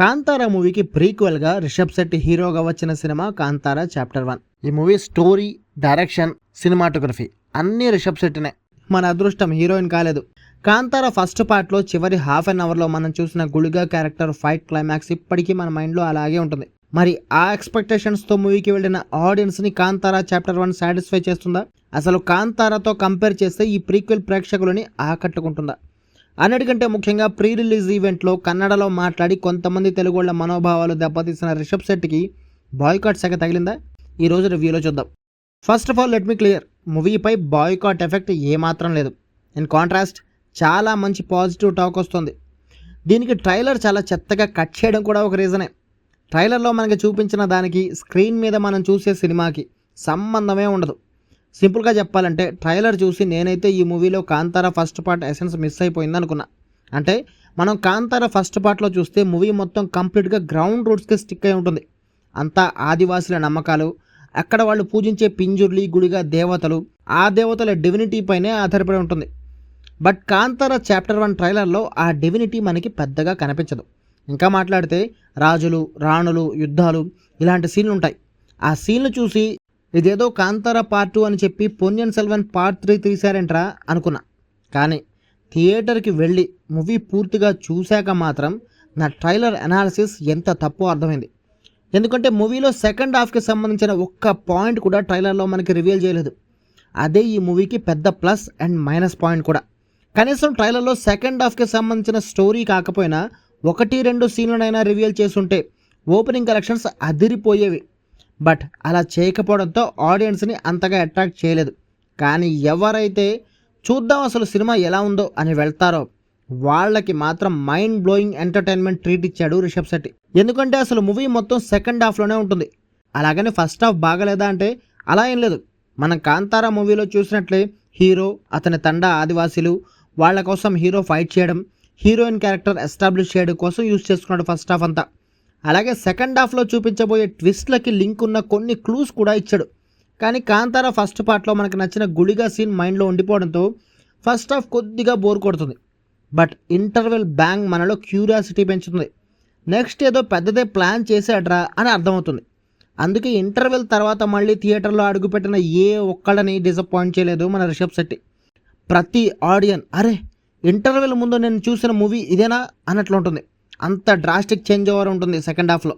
కాంతారా మూవీకి ప్రీక్వెల్గా రిషబ్ శెట్టి హీరోగా వచ్చిన సినిమా కాంతారా చాప్టర్ వన్. ఈ మూవీ స్టోరీ డైరెక్షన్ సినిమాటోగ్రఫీ అన్నీ రిషబ్ శెట్టినే. మన అదృష్టం హీరోయిన్ కాలేదు. కాంతార ఫస్ట్ పార్ట్లో చివరి హాఫ్ అన్ అవర్లో మనం చూసిన గుళిగా క్యారెక్టర్ ఫైట్ క్లైమాక్స్ ఇప్పటికీ మన మైండ్లో అలాగే ఉంటుంది. మరి ఆ ఎక్స్పెక్టేషన్స్తో మూవీకి వెళ్ళిన ఆడియన్స్ని కాంతారా చాప్టర్ వన్ సాటిస్ఫై చేస్తుందా? అసలు కాంతారాతో కంపేర్ చేస్తే ఈ ప్రీక్వెల్ ప్రేక్షకులని ఆకట్టుకుంటుందా? అన్నిటికంటే ముఖ్యంగా ప్రీ రిలీజ్ ఈవెంట్లో కన్నడలో మాట్లాడి కొంతమంది తెలుగు వాళ్ళ మనోభావాలు దెబ్బతీసిన రిషబ్ శెట్టికి బాయ్కాట్ సెగ తగిలిందా? ఈరోజు రివ్యూలో చూద్దాం. First of all let me clear మూవీపై boycott effect ఏమాత్రం లేదు. ఇన్ కాంట్రాస్ట్ చాలా మంచి పాజిటివ్ టాక్ వస్తుంది. దీనికి ట్రైలర్ చాలా చెత్తగా కట్ చేయడం కూడా ఒక రీజనే. ట్రైలర్లో మనకి చూపించిన దానికి స్క్రీన్ మీద మనం చూసే సినిమాకి సంబంధమే ఉండదు. సింపుల్గా చెప్పాలంటే ట్రైలర్ చూసి నేనైతే ఈ మూవీలో Kantara first part essence miss అయిపోయింది అనుకున్నా. అంటే మనం కాంతార ఫస్ట్ పార్ట్లో చూస్తే మూవీ మొత్తం కంప్లీట్గా గ్రౌండ్ రూట్స్కి స్టిక్ అయి ఉంటుంది. అంతా ఆదివాసుల నమ్మకాలు అక్కడ వాళ్ళు పూజించే పింజుర్లి గుడిగా దేవతలు ఆ దేవతల డివినిటీ పైనే ఆధారపడి ఉంటుంది. బట్ కాంతార చాప్టర్ వన్ ట్రైలర్లో ఆ డివినిటీ మనకి పెద్దగా కనిపించదు. ఇంకా మాట్లాడితే రాజులు రాణులు యుద్ధాలు ఇలాంటి సీన్లు ఉంటాయి ఆ సీన్లు చూసి ఇదేదో కాంతార పార్ట్ టూ అని చెప్పి పొన్యన్ సెల్వన్ పార్ట్ త్రీ తీశారంట్రా అనుకున్నా. కానీ థియేటర్కి వెళ్ళి మూవీ పూర్తిగా చూశాక మాత్రం నా ట్రైలర్ అనాలిసిస్ ఎంత తప్పు అర్థమైంది. ఎందుకంటే మూవీలో సెకండ్ హాఫ్కి సంబంధించిన ఒక్క పాయింట్ కూడా ట్రైలర్లో మనకి రివీల్ చేయలేదు. అదే ఈ మూవీకి పెద్ద ప్లస్ అండ్ మైనస్ పాయింట్ కూడా. కనీసం ట్రైలర్లో సెకండ్ హాఫ్కి సంబంధించిన స్టోరీ కాకపోయినా ఒకటి రెండు సీన్లనైనా రివీల్ చేసుంటే ఓపెనింగ్ కలెక్షన్స్ అదిరిపోయేవి. బట్ అలా చేయకపోవడంతో ఆడియన్స్ని అంతగా అట్రాక్ట్ చేయలేదు. కానీ ఎవరైతే చూద్దాం అసలు సినిమా ఎలా ఉందో అని వెళ్తారో వాళ్ళకి మాత్రం మైండ్ బ్లోయింగ్ ఎంటర్టైన్మెంట్ ట్రీట్ ఇచ్చాడు రిషబ్ శెట్టి. ఎందుకంటే అసలు మూవీ మొత్తం సెకండ్ హాఫ్లోనే ఉంటుంది. అలాగని ఫస్ట్ హాఫ్ బాగలేదా అంటే అలా ఏం లేదు. మనం కాంతారా మూవీలో చూసినట్లే హీరో అతని తండ ఆదివాసీలు వాళ్ళ కోసం హీరో ఫైట్ చేయడం హీరోయిన్ క్యారెక్టర్ ఎస్టాబ్లిష్ చేయడం కోసం యూజ్ చేసుకున్నాడు ఫస్ట్ హాఫ్ అంతా. అలాగే సెకండ్ హాఫ్లో చూపించబోయే ట్విస్ట్లకి లింక్ ఉన్న కొన్ని క్లూస్ కూడా ఇచ్చాడు. కానీ కాంతార ఫస్ట్ పార్ట్లో మనకు నచ్చిన గుడిగా సీన్ మైండ్లో ఉండిపోవడంతో ఫస్ట్ హాఫ్ కొద్దిగా బోర్ కొడుతుంది. బట్ ఇంటర్వెల్ బ్యాంగ్ మనలో క్యూరియాసిటీ పెంచుతుంది. నెక్స్ట్ ఏదో పెద్దదే ప్లాన్ చేసాడ్రా అని అర్థమవుతుంది. అందుకే ఇంటర్వెల్ తర్వాత మళ్ళీ థియేటర్లో అడుగుపెట్టిన ఏ ఒక్కళ్ళని డిసప్పాయింట్ చేయలేదు మన రిషబ్ శెట్టి. ప్రతి ఆడియన్ అరే ఇంటర్వెల్ ముందు నేను చూసిన మూవీ ఇదేనా? అన్నట్లు ఉంటుంది అంత డ్రాస్టిక్ చేంజ్ ఓవర్ ఉంటుంది సెకండ్ హాఫ్లో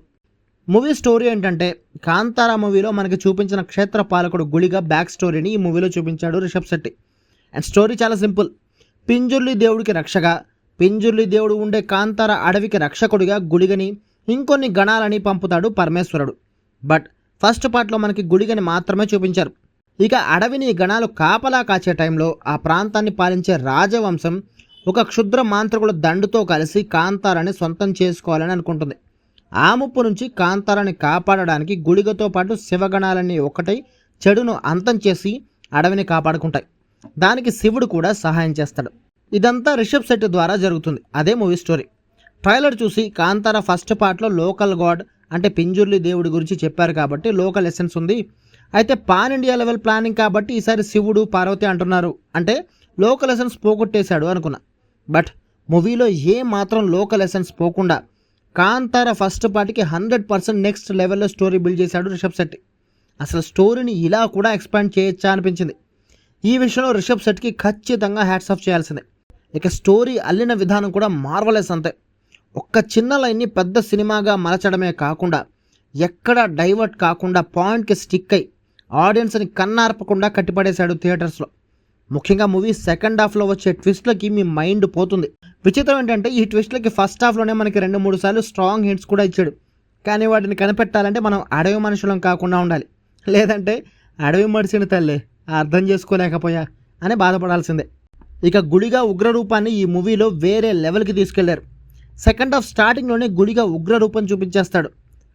మూవీ స్టోరీ ఏంటంటే కాంతారా మూవీలో మనకి చూపించిన క్షేత్ర పాలకుడు గుళిగా బ్యాక్ స్టోరీని ఈ మూవీలో చూపించాడు రిషబ్ శెట్టి. అండ్ స్టోరీ చాలా సింపుల్ పింజుర్లి దేవుడికి రక్షగా పింజుర్లి దేవుడు ఉండే కాంతార అడవికి రక్షకుడిగా గుళిగని ఇంకొన్ని గణాలని పంపుతాడు పరమేశ్వరుడు. బట్ ఫస్ట్ పార్ట్లో మనకి గుళిగని మాత్రమే చూపించారు. ఇక అడవిని గణాలు కాపలా కాచే టైంలో ఆ ప్రాంతాన్ని పాలించే రాజవంశం ఒక క్షుద్ర మాంత్రికుల దండుతో కలిసి కాంతారాన్ని సొంతం చేసుకోవాలని అనుకుంటుంది. ఆ ముప్పు నుంచి కాంతారాన్ని కాపాడడానికి గుడిగతో పాటు శివగణాలన్నీ ఒకటై చెడును అంతం చేసి అడవిని కాపాడుకుంటాయి. దానికి శివుడు కూడా సహాయం చేస్తాడు. ఇదంతా రిషబ్ శెట్టి ద్వారా జరుగుతుంది. అదే మూవీ స్టోరీ. ట్రైలర్ చూసి కాంతార ఫస్ట్ పార్ట్లో లోకల్ గాడ్ అంటే పింజుర్లి దేవుడి గురించి చెప్పారు కాబట్టి లోకల్ ఎసెన్స్ ఉంది. అయితే పాన్ ఇండియా లెవెల్ ప్లానింగ్ కాబట్టి ఈసారి శివుడు పార్వతి అంటున్నారు. అంటే లోకల్ ఎసెన్స్ పోగొట్టేశాడు అనుకున్నా. బట్ మూవీలో ఏ మాత్రం లోకల్ ఎసెన్స్ పోకుండా కాంతార ఫస్ట్ పార్టీకి హండ్రెడ్ పర్సెంట్ నెక్స్ట్ లెవెల్లో స్టోరీ బిల్డ్ చేశాడు రిషబ్ శెట్టి. అసలు స్టోరీని ఇలా కూడా ఎక్స్పాండ్ చేయొచ్చా అనిపించింది. ఈ విషయంలో రిషబ్ శెట్కి ఖచ్చితంగా హ్యాట్స్ ఆఫ్ చేయాల్సిందే. ఇక స్టోరీ అల్లిన విధానం కూడా మార్వలెస్ అంతే. ఒక్క చిన్న లైన్ని పెద్ద సినిమాగా మలచడమే కాకుండా ఎక్కడ డైవర్ట్ కాకుండా పాయింట్కి స్టిక్ అయి ఆడియన్స్ని కన్నార్పకుండా కట్టిపడేశాడు థియేటర్స్లో. ముఖ్యంగా మూవీ సెకండ్ హాఫ్లో వచ్చే ట్విస్ట్లకి మీ మైండ్ పోతుంది. విచిత్రం ఏంటంటే ఈ ట్విస్ట్లకి ఫస్ట్ హాఫ్లోనే మనకి రెండు మూడు సార్లు స్ట్రాంగ్ హింట్స్ కూడా ఇచ్చాడు. కానీ వాటిని కనిపెట్టాలంటే మనం అడవి మనుషులం కాకుండా ఉండాలి. లేదంటే అడవి మడిసిన తల్లి అర్థం చేసుకోలేకపోయా అని బాధపడాల్సిందే. ఇక గుడిగా ఉగ్ర రూపాన్ని ఈ మూవీలో వేరే లెవెల్కి తీసుకెళ్ళారు. సెకండ్ హాఫ్ స్టార్టింగ్లోనే గుడిగా ఉగ్ర రూపం చూపించేస్తాడు.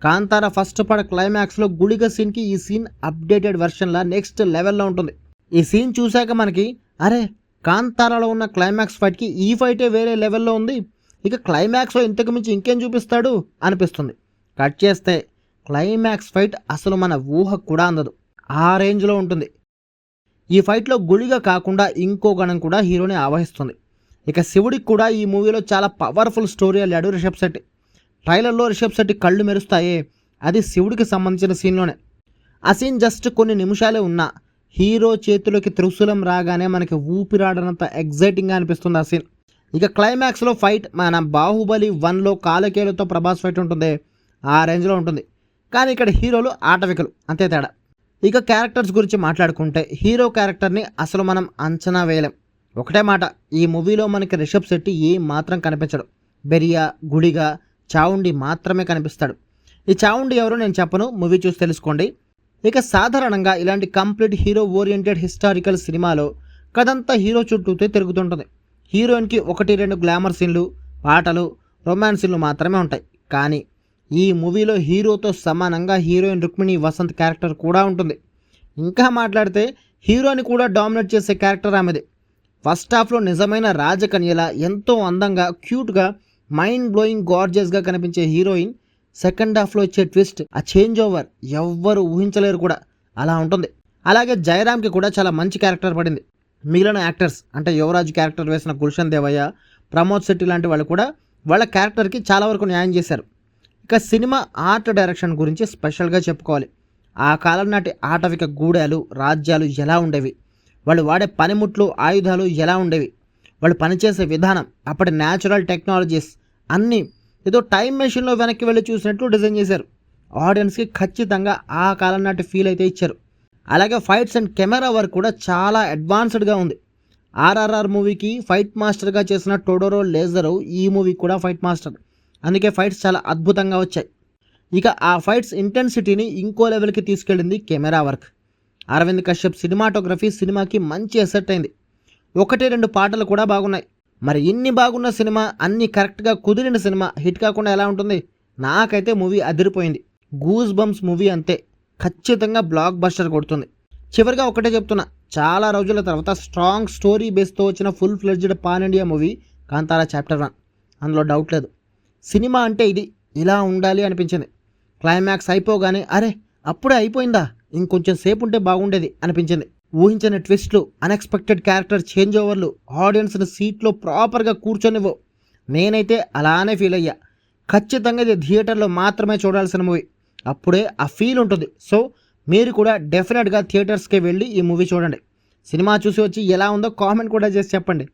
కాంతార ఫస్ట్ పడ క్లైమాక్స్లో గుడిగ సీన్కి ఈ సీన్ అప్డేటెడ్ వెర్షన్లా నెక్స్ట్ లెవెల్లో ఉంటుంది. ఈ సీన్ చూశాక మనకి అరే కాంతారాలో ఉన్న క్లైమాక్స్ ఫైట్కి ఈ ఫైటే వేరే లెవెల్లో ఉంది. ఇక క్లైమాక్స్లో ఇంతకు మించి ఇంకేం చూపిస్తాడు అనిపిస్తుంది. కట్ చేస్తే క్లైమాక్స్ ఫైట్ అసలు మన ఊహ కూడా అందదు. ఆ రేంజ్లో ఉంటుంది. ఈ ఫైట్లో గుళిగా కాకుండా ఇంకో గణం కూడా హీరోని ఆవహిస్తుంది. ఇక శివుడికి కూడా ఈ మూవీలో చాలా పవర్ఫుల్ స్టోరీ అల్లాడు రిషబ్ శెట్టి. ట్రైలర్లో రిషబ్ శెట్టి కళ్ళు మెరుస్తాయే అది శివుడికి సంబంధించిన సీన్లోనే. ఆ సీన్ జస్ట్ కొన్ని నిమిషాలే ఉన్నా హీరో చేతిలోకి త్రిశూలం రాగానే మనకి ఊపిరాడనంత ఎగ్జైటింగ్గా అనిపిస్తుంది ఆ సీన్ ఇక క్లైమాక్స్లో ఫైట్ మన బాహుబలి వన్లో కాలకేలతో ప్రభాస్ ఫైట్ ఉంటుంది. ఆ రేంజ్లో ఉంటుంది. కానీ ఇక్కడ హీరోలు ఆటవికలు అంతే తేడా. ఇక క్యారెక్టర్స్ గురించి మాట్లాడుకుంటే హీరో క్యారెక్టర్ని అసలు మనం అంచనా వేయలేం. ఒకటే మాట ఈ మూవీలో మనకి రిషబ్ శెట్టి ఏం మాత్రం కనిపించడు. బెరియా గుడిగా చావుండి మాత్రమే కనిపిస్తాడు. ఈ చావుండి ఎవరో నేను చెప్పను మూవీ చూసి తెలుసుకోండి. ఇక సాధారణంగా ఇలాంటి కంప్లీట్ హీరో ఓరియంటెడ్ హిస్టారికల్ సినిమాలో కథంతా హీరో చుట్టూతో తిరుగుతుంటుంది. హీరోయిన్కి ఒకటి రెండు గ్లామర్ సీన్లు పాటలు రొమాన్స్ సీన్లు మాత్రమే ఉంటాయి. కానీ ఈ మూవీలో హీరోతో సమానంగా హీరోయిన్ రుక్మిణి వసంత్ క్యారెక్టర్ కూడా ఉంటుంది. ఇంకా మాట్లాడితే హీరోని కూడా డామినేట్ చేసే క్యారెక్టర్ ఆమెది. ఫస్ట్ హాఫ్లో నిజమైన రాజకన్యలా ఎంతో అందంగా క్యూట్గా మైండ్ బ్లోయింగ్ గార్జియస్గా కనిపించే హీరోయిన్ సెకండ్ హాఫ్లో వచ్చే ట్విస్ట్ ఆ చేంజ్ ఓవర్ ఎవ్వరు ఊహించలేరు కూడా. అలా ఉంటుంది. అలాగే జయరామ్కి కూడా చాలా మంచి క్యారెక్టర్ పడింది. మిగిలిన యాక్టర్స్ అంటే యువరాజు క్యారెక్టర్ వేసిన గుల్షన్ దేవయ్య ప్రమోద్ శెట్టి లాంటి వాళ్ళు కూడా వాళ్ళ క్యారెక్టర్కి చాలా వరకు న్యాయం చేశారు. ఇక సినిమా ఆర్ట్ డైరెక్షన్ గురించి స్పెషల్గా చెప్పుకోవాలి. ఆ కాలం నాటి ఆటవిక గూడాలు రాజ్యాలు ఎలా ఉండేవి? వాళ్ళు వాడే పనిముట్లు ఆయుధాలు ఎలా ఉండేవి? వాళ్ళు పనిచేసే విధానం అప్పటి న్యాచురల్ టెక్నాలజీస్ అన్నీ ఏదో టైం మెషిన్లో వెనక్కి వెళ్ళి చూసినట్లు డిజైన్ చేశారు. ఆడియన్స్కి ఖచ్చితంగా ఆ కాలం నాటి ఫీల్ అయితే ఇచ్చారు. అలాగే ఫైట్స్ అండ్ కెమెరా వర్క్ కూడా చాలా అడ్వాన్స్డ్గా ఉంది. ఆర్ఆర్ఆర్ మూవీకి ఫైట్ మాస్టర్గా చేసిన టోడోరో లేజరు ఈ మూవీ కూడా ఫైట్ మాస్టర్. అందుకే ఫైట్స్ చాలా అద్భుతంగా వచ్చాయి. ఇక ఆ ఫైట్స్ ఇంటెన్సిటీని ఇంకో లెవెల్కి తీసుకెళ్ళింది camera work. Aravind Kashyap cinematography సినిమాకి మంచి ఎసెట్ అయింది. ఒకటి రెండు పాటలు కూడా బాగున్నాయి. మరి ఇన్ని బాగున్న సినిమా అన్ని కరెక్ట్గా కుదిరిన సినిమా హిట్ కాకుండా ఎలా ఉంటుంది? నాకైతే మూవీ అదిరిపోయింది. గూస్ బంప్స్ మూవీ అంతే. ఖచ్చితంగా బ్లాక్ బస్టర్ కొడుతుంది. చివరిగా ఒకటే చెప్తున్నా. చాలా రోజుల తర్వాత స్ట్రాంగ్ స్టోరీ బేస్తో వచ్చిన full fledged pan India movie Kantara chapter one అందులో డౌట్ లేదు. సినిమా అంటే ఇది. ఇలా ఉండాలి అనిపించింది. క్లైమాక్స్ అయిపోగానే అరే అప్పుడే అయిపోయిందా? ఇంకొంచెం సేపు ఉంటే బాగుండేది అనిపించింది. ఊహించని ట్విస్ట్లు అన్ఎక్స్పెక్టెడ్ క్యారెక్టర్ చేంజ్ ఓవర్లు ఆడియన్స్ని సీట్లో ప్రాపర్గా కూర్చొనివ్వు. నేనైతే అలానే ఫీల్ అయ్యా. ఖచ్చితంగా ఇది థియేటర్లో మాత్రమే చూడాల్సిన మూవీ అప్పుడే ఆ ఫీల్ ఉంటుంది. సో మీరు కూడా డెఫినెట్గా థియేటర్స్కి వెళ్ళి ఈ మూవీ చూడండి. సినిమా చూసి వచ్చి ఎలా ఉందో కామెంట్ కూడా చేసి చెప్పండి.